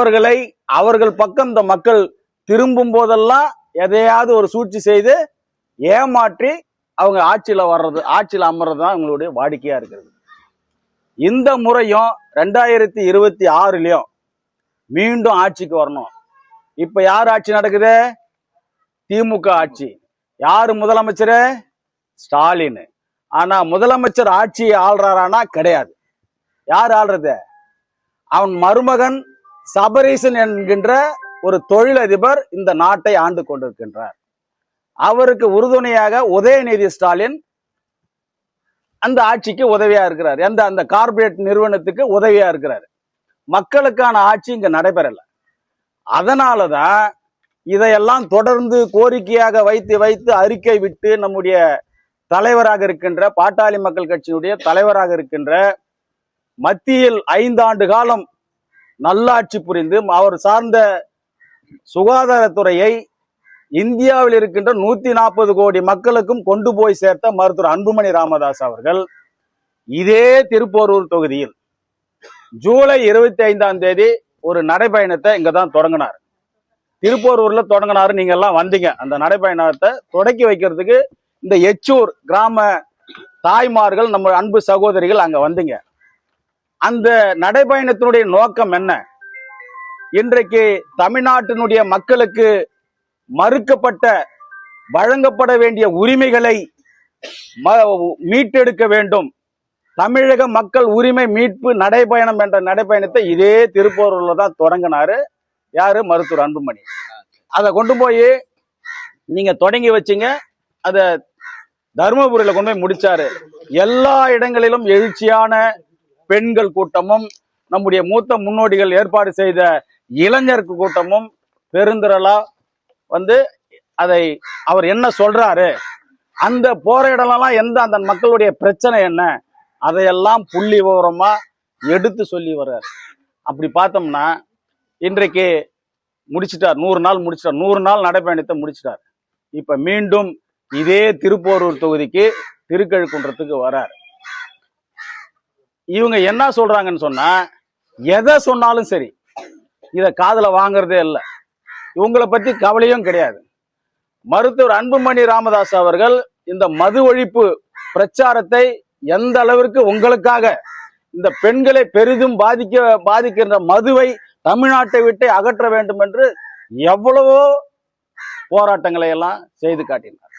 அவர்களை அவர்கள் பக்கம் இந்த மக்கள் திரும்பும் போதெல்லாம் எதையாவது ஒரு சூழ்ச்சி செய்து ஏமாற்றி அவங்க ஆட்சியில வர்றது ஆட்சியில் அமர்றது தான் அவங்களுடைய வாடிக்கையா இருக்கிறது. இந்த முறையும் ரெண்டாயிரத்தி இருபத்தி ஆறுலயும் மீண்டும் ஆட்சிக்கு வரணும். இப்ப யார் ஆட்சி நடக்குது? திமுக ஆட்சி. யாரு முதலமைச்சர்? ஸ்டாலின். ஆனா முதலமைச்சர் ஆட்சியை ஆள்றாரானா கிடையாது. யார் ஆள்றது? அவன் மருமகன் சபரீசன் என்கின்ற ஒரு தொழிலதிபர் இந்த நாட்டை ஆண்டு கொண்டிருக்கின்றார். அவருக்கு உறுதுணையாக உதயநிதி ஸ்டாலின் அந்த ஆட்சிக்கு உதவியா இருக்கிறார். எந்த அந்த கார்ப்பரேட் நிறுவனத்துக்கு உதவியா இருக்கிறார். மக்களுக்கான ஆட்சி இங்க நடைபெறல. அதனாலதான் இதையெல்லாம் தொடர்ந்து கோரிக்கையாக வைத்து வைத்து அறிக்கை விட்டு நம்முடைய தலைவராக இருக்கின்ற பாட்டாளி மக்கள் கட்சியினுடைய தலைவராக இருக்கின்ற மத்தியில் ஐந்தாண்டு காலம் நல்லாட்சி புரிந்து அவர் சார்ந்த சுகாதாரத்துறையை இந்தியாவில் இருக்கின்ற நூத்தி நாற்பது கோடி மக்களுக்கும் கொண்டு போய் சேர்த்த மருத்துவர் அன்புமணி ராமதாஸ் அவர்கள் இதே திருப்போரூர் தொகுதியில் ஜூலை இருபத்தி ஐந்தாம் தேதி ஒரு நடைப்பயணத்தை இங்க தான் தொடங்கினார். திருப்போரூர்ல தொடங்கினாரு. நீங்க எல்லாம் வந்தீங்க. அந்த நடைப்பயணத்தை தொடக்கி வைக்கிறதுக்கு இந்த எச்சூர் கிராம தாய்மார்கள் நம்ம அன்பு சகோதரிகள் அங்க வந்தீங்க. அந்த நடைப்பயணத்தினுடைய நோக்கம் என்ன? இன்றைக்கு தமிழ்நாட்டினுடைய மக்களுக்கு மறுக்கப்பட்ட வழங்கப்பட வேண்டிய உரிமைகளை ம- மீட்டெடுக்க வேண்டும். தமிழக மக்கள் உரிமை மீட்பு நடைபயணம் என்ற நடைபயணத்தை இதே திருப்பூர்ல தான் தொடங்கினாரு. யாரு? மருத்துவர் அன்புமணி. அதை கொண்டு போய் நீங்க தொடங்கி வச்சிங்க. அதை தருமபுரியில கொண்டு போய் முடிச்சாரு. எல்லா இடங்களிலும் எழுச்சியான பெண்கள் கூட்டமும் நம்முடைய மூத்த முன்னோடிகள் ஏற்பாடு செய்த இளைஞர் கூட்டமும் பெருந்திரளா வந்து அதை அவர் என்ன சொல்றாரு? அந்த போற இடம்லாம் எந்த அந்த மக்களுடைய பிரச்சனை என்ன? அதையெல்லாம் புள்ளி விவரமா எடுத்து சொல்லி வர்றார். அப்படி பார்த்தோம்னா இன்றைக்கு முடிச்சிட்டார். நூறு நாள் முடிச்சிட்டார். நூறு நாள் நடைப்பயணத்தை முடிச்சிட்டார். இப்ப மீண்டும் இதே திருப்போரூர் தொகுதிக்கு திருக்கழுக்குன்றத்துக்கு வரார் இவங்க என்ன சொல்றாங்கன்னு சொன்னா எதை சொன்னாலும் சரி இதை காதல வாங்குறதே இல்லை. இவங்களை பத்தி கவலையும் கிடையாது. மருத்துவர் அன்புமணி ராமதாஸ் அவர்கள் இந்த மது ஒழிப்பு பிரச்சாரத்தை எந்த அளவிற்கு உங்களுக்காக இந்த பெண்களை பெரிதும் பாதிக்க பாதிக்கின்ற மதுவை தமிழ்நாட்டை விட்டு அகற்ற வேண்டும் என்று எவ்வளவோ போராட்டங்களை எல்லாம் செய்து காட்டினார்.